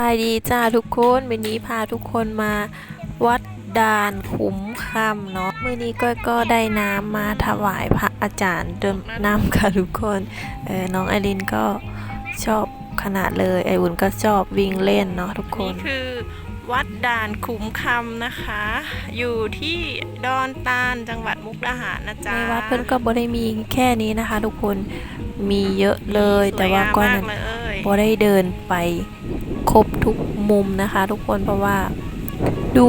บายดีจ้าทุกคนวันนี้พาทุกคนมาวัดด่านขุมคำเนาะมื่อนี้ก็ก็ได้น้ำมาถวายพระอาจารย์เดิมน้ำค่ะทุกคนเออน้องไอรินก็ชอบขนาดเลยไออุ่นก็ชอบวิ่งเล่นเนาะทุกคนนี่คือวัดด่านขุมคำนะคะ อยู่ที่ดอนตาลจังหวัดมุกดาหารนะในจ๊ะวัดเพิ่นก็บ่ได้มีแค่นี้นะคะ ทุกคนมีเยอะเลยแต่ว่าก็สยงนั้น เลยบ่ได้เดินไปครบทุกมุมนะคะ ทุกคนเพราะว่า ดู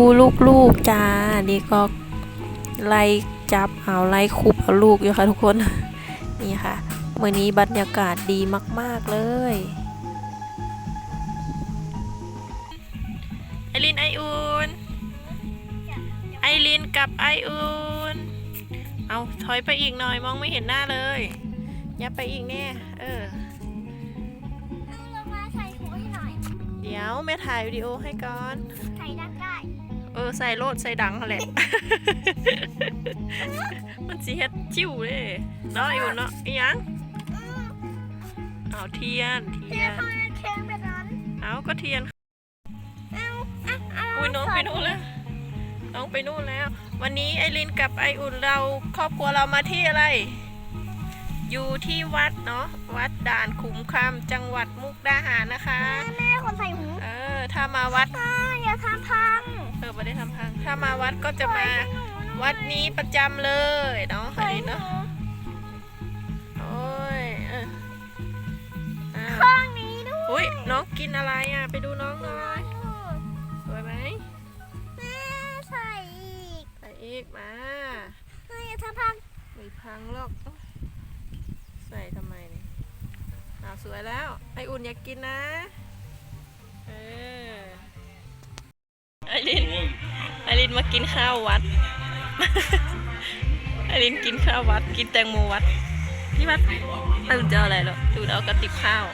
ลูกๆจ้านี่ก็ไล่จับเอาไล่คุบเอาลูกอยู่ค่ะทุกคนนี่ค่ะเมื่อนี้บรรยากาศดีมาก ๆ เลยไอรินไออุ่นไอรินกับไออุ่นเอาถอยไปอีกหน่อยมองไม่เห็นหน้าเลยย่าไปอีกแน่เออ ยวแม่ถ่ายวิดีโอให้ก่อน ใส่ดังได้เออใส่โลดใส่ดังนั่นแหละ มันสีเฮ็ดจิ้วเลยเนาะอยู่เนาะอีหยังเอาเทียนเทีเทียยนนทำไมมันเค็มแบบนั้นเอาก็เทียน เอาอะเอาอุ้ยน้องไปนู่นแล้ว น้องไปนู่นแล้ว วันนี้ไอรินกับไออุ่นเราครอบครัวเรามาที่อะไร อยู่ที่วัดเนาะวัดด่านขุมคำจังหวัดมุกดาหารนะคะแม่คนใส่หูเออ ถ้ามาวัดอ่าอย่าทำพังเออไม่ได้ทำพัง ถ้ามาวัดก็จะมาปล่อยให้หนูหน่อยวัดนี้ประจำเลยเนาะปล่ไออยรินหนูเนาะโอ้ยเอออ้าวข้างนี้ด้วยอุ้ยน้องกินอะไรอะ ไปดูน้องหน่อยสวยไหมแม่ใส่อีกไปอีกมาเฮ้ยอย่าทำพังไม่พังหรอกโอ๊ยใส่ทำไมเนี่ยอ้าวสวยแล้วไออุ่นอยากกินนะเออ ไอรินไอรินมากินข้าววัด ไอรินกินข้าววัด กินแตงโมวัดที่วัดตื่นจะเอาอะไรหรอดูเอากระติบข้าว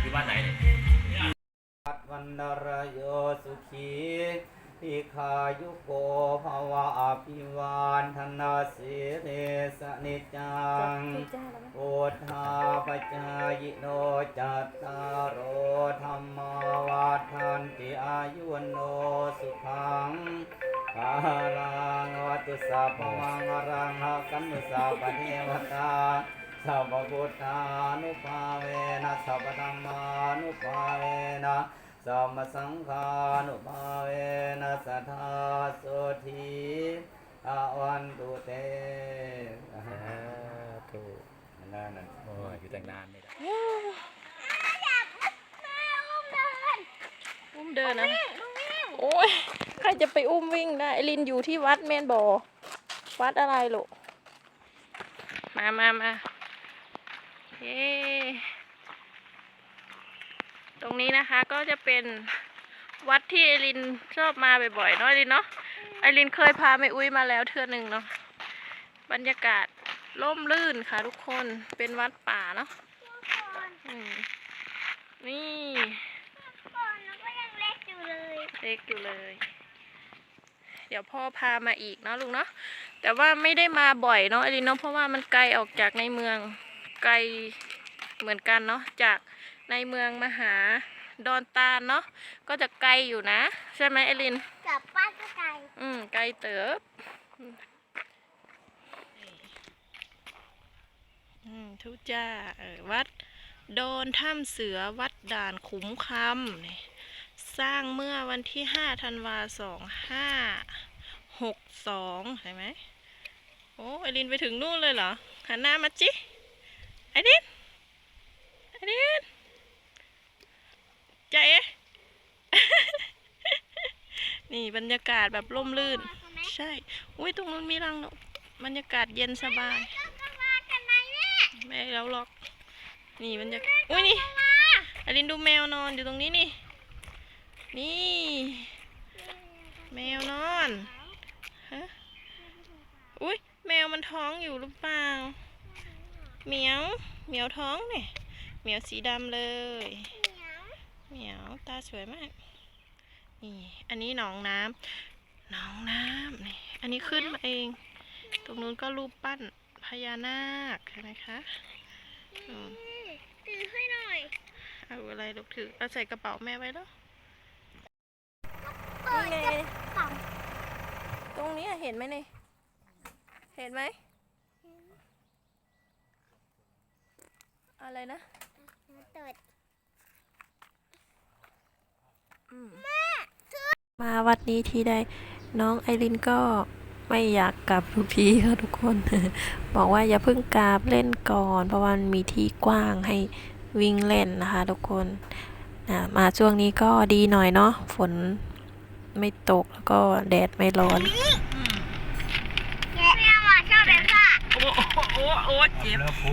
อยู่บ้านไหนเนี่ยปัดวันนรโยสุขี ทิคายุโกภวะอภิวานธนาสิเรสนิจจังโอทาปจายโนจัตตารโอธรรมาวาทันติอายุวโนสุขังกาลังวัตุสัพพมังอรังหากันนุสัพพเทวตาสัพพพุทธานุภาเวนะสัพพธรรมานุภาเวนะ สัมมาสังฆานุภาเวนะสัทธาโสธีอาวันตุเตถูกนั่นนั่นโอ้ยอยู่แต่งนานไม่ได้แม่อุ้มเดินอุ้มเดินนะตรงนี้โอ้ย ใครจะไปอุ้มวิ่งได้ไอรินอยู่ที่วัดแม่นบอวัดอะไรลูกมามามาเย้ ตรงนี้นะคะก็จะเป็นวัดที่ไอรินชอบมาบ่อยๆเนาะไอรินเนาะไอรินเคยพาแม่อุ้ยมาแล้วเทื่อหนึ่งเนาะบรรยากาศร่มรื่นค่ะทุกคนเป็นวัดป่าเนาะนี่ก่อนแล้วก็ยังเล็กอยู่เลยเล็กอยู่เลย เดี๋ยวพ่อพามาอีกเนาะลุงเนาะแต่ว่าไม่ได้มาบ่อยเนาะไอรินเนาะเพราะว่ามันไกลออกจากในเมืองไกลเหมือนกันเนาะจาก ในเมืองมาหาดอนตาลเนาะก็จะไกลอยู่นะ ใช่ไหมไอรินกลับบ้านก็ไกลอืมไกลเติบอืมอืมทุจ้าเออวัดโดนถ้ำเสือวัดด่านขุมคำนี่สร้างเมื่อวันที่ห้าธันวาสองห้าหกสองใช่ไหมโอ้ไอรินไปถึงนู่นเลยเหรอหันหน้ามาจิไอรินไอรินใจเอ๊ะ นี่บรรยากาศแบบร่มรื่น ใช่ อุ้ยตรงนู้นมีรังนกบรรยากาศเย็นสบายก็มากันไหมแม่ไม่แล้วหรอก นี่บรรยากาศอุ้ยนี่อลินดูแมวนอนอยู่ตรงนี้นี่ นี่ แมวนอนฮะอุ้ยแมวมันท้องอยู่หรือเปล่าเหมียวเหมียวท้องเนี่ยเหมียวสีดำเลยเหมียวตาสวยมาก นี่ อันนี้หนองน้ำหนองน้ำนี่ อันนี้ขึ้นมาเอง ตรงนู้นก็รูปปั้นพญานาคใช่ไหมคะอืมตื่นให้หน่อยอเอาอะไรลูกถือ เอาใส่กระเป๋าแม่ไว้แล้วเปิดนี่กไงระเป๋าตรงนี้อะเห็นไหมนี่เห็นไหม อะไรนะเปิดมาวัดนี้ที่ได้น้องไอรินก็ไม่อยากกลับทุกทีค่ะทุกคน บอกว่าอย่าเพิ่งกราบเล่นก่อน เพราะว่ามันมีที่กว้างให้วิ่งเล่นนะคะทุกคนนะมาช่วงนี้ก็ดีหน่อยเนาะฝนไม่ตกแล้วก็แดดไม่ร้อนไม่เอามาชอบแบบค่ะโอ้โอ้โอ้โอ้เจ็บ แล้วปู